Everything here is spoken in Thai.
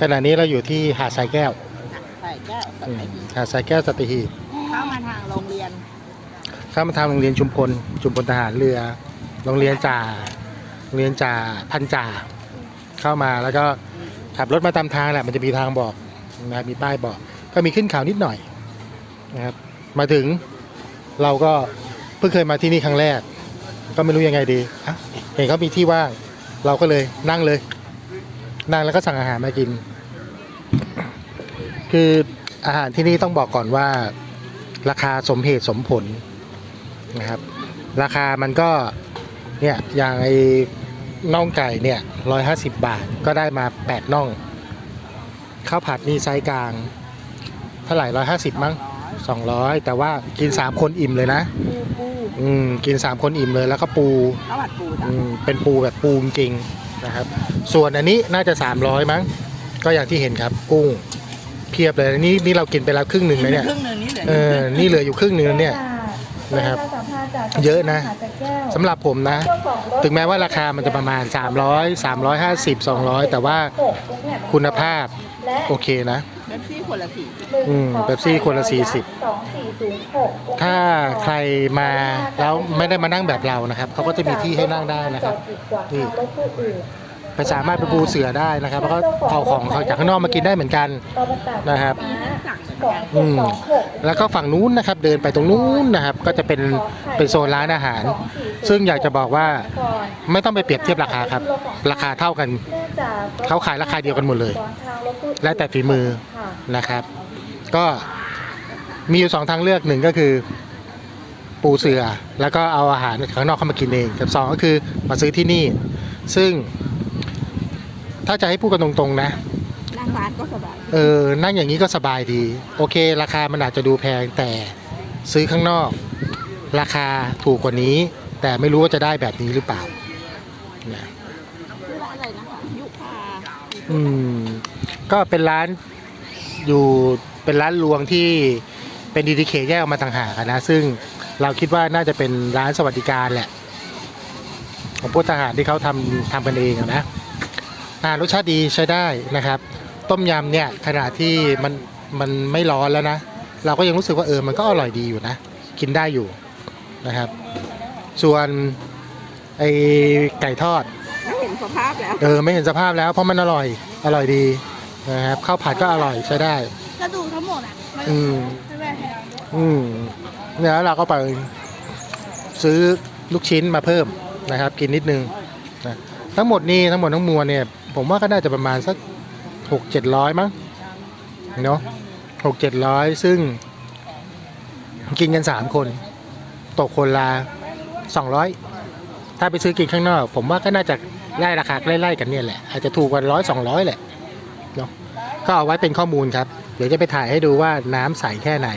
ขณะนี้เราอยู่ที่หาดทรายแก้วใส่แก้วสัอืตมหีบหาดทรายแก้วสัตหีบเข้ามาทางโรงเรียนเข้ามาทางโรงเรียนชุมพลชุมพลทหารเรือ โรงเรียนจ่าโรงเรียนจ่าพันจ่าเข้ามาแล้วก็ขับรถมาตามทางแหละมันจะมีทางบอกนะครับมีป้ายบอก ก็มีขึ้นเขานิดหน่อยนะครับมาถึงเราก็เพิ่งเคยมาที่นี่ครั้งแรก ก็ไม่รู้ยังไงดีอะเห็นเขามีที่ว่าง เราก็เลยนั่งเลย นั่งแล้วก็สั่งอาหารมากิน คืออาหารที่นี่ต้องบอกก่อนว่า ราคาสมเหตุสมผลนะครับ ราคามันก็เนี่ยอย่างไอ้น่องไก่เนี่ยร้อยห้าสิบบาทก็ได้มาแปดน่องข้าวผัดนี่ไซส์กลาง เท่าไหร่ร้อยห้าสิบมั้งสองร้อยแต่ว่ากินสามคนอิ่มเลยนะ ปูปูอืมกินสามคนอิ่มเลยแล้วก็ปูข้าวผัดปูจ้ะอืมเป็นปูแบบปูจริงๆ นะครับ ส่วนอันนี้น่าจะ 300 มั้ง ก็อย่างที่เห็นครับกุ้งเพียบเลยนี่นี่เรากินไปแล้วครึ่งหนึ่งเลยเนี่ยครึ่งหนึงนี่เหลือเออนี่เหลืออยู่ครึ่งหนึ่งแล้วเนี่ย นะครับ เยอะนะสำหรับผมนะ ถึงแม้ว่าราคามันจะประมาณ 300 350 200 แต่ว่าคุณภาพโอเคนะเบปซี่คนละสี่อืมเป๊ปซี่คนละ40ถ้าใครมาแล้วไม่ได้มานั่งแบบเรานะครับเขาก็จะมีที่ให้นั่งได้นะครับนี่ ไปสามารถไปปูเสือได้นะครับ แล้วก็เอาของเขาจากข้างนอกมากินได้เหมือนกันนะครับสั่งเหมือนกันอืมแล้วก็ฝั่งนู้นนะครับ เดินไปตรงนู้นนะครับ ก็จะเป็นเป็นโซนร้านอาหาร ซึ่งอยากจะบอกว่าไม่ต้องไปเปรียบเทียบราคาครับ ราคาเท่ากันเขาขายราคาเดียวกันหมดเลย แล้วแต่ฝีมือนะครับ ก็มีอยู่สองทางเลือกหนึ่งก็คือ ปูเสือ แล้วก็เอาอาหารข้างนอกเข้ามากินเองกับสองก็คือมาซื้อที่นี่ ซึ่ง ถ้าจะให้พูดกันตรงๆนะ นั่งร้านก็สบายเออ นั่งอย่างนี้ก็สบายดี โอเค ราคามันอาจจะดูแพงแต่ซื้อข้างนอก ราคาถูกกว่านี้ แต่ไม่รู้ว่าจะได้แบบนี้หรือเปล่านะชื่อร้านอะไรนะคะยุพาอืม ก็เป็นร้านอยู่เป็นร้านรวงที่เป็นดีดีเคแยกออกมาต่างหากอะนะ ซึ่งเราคิดว่าน่าจะเป็นร้านสวัสดิการแหละ ของพวกทหารที่เขาทำทำกันเองอะนะ อ่ารสชาติดีใช้ได้นะครับ ต้มยำเนี่ยขณะที่มันมันไม่ร้อนแล้วนะ เราก็ยังรู้สึกว่าเออมันก็อร่อยดีอยู่นะ กินได้อยู่นะครับ ส่วนไอไก่ทอดไม่เห็นสภาพแล้วเออไม่เห็นสภาพแล้วเพราะมันอร่อยอร่อยดีนะครับข้าวผัดก็อร่อยใช้ได้ กระดูกทั้งหมดอะอืมใช่ไหมอืมเนี่ยแล้วเราก็ไปซื้อลูกชิ้นมาเพิ่มนะครับ กินนิดนึงนะทั้งหมดนี่ทั้งหมดทั้งมวลเนี่ย ผมว่าก็น่าจะประมาณสักหกเจ็ดร้อยมั้งเนาะหกเจ็ดร้อยซึ่ง กินกันสามคน ตกคนละสองร้อยถ้าไปซื้อกินข้างนอก ผมว่าก็น่าจะไล่ราคาไล่ๆกันเนี่ยแหละ อาจจะถูกกว่าร้อยสองร้อยแหละเนาะก็เอาไว้เป็นข้อมูลครับ เดี๋ยวจะไปถ่ายให้ดูว่าน้ำใสแค่ไหน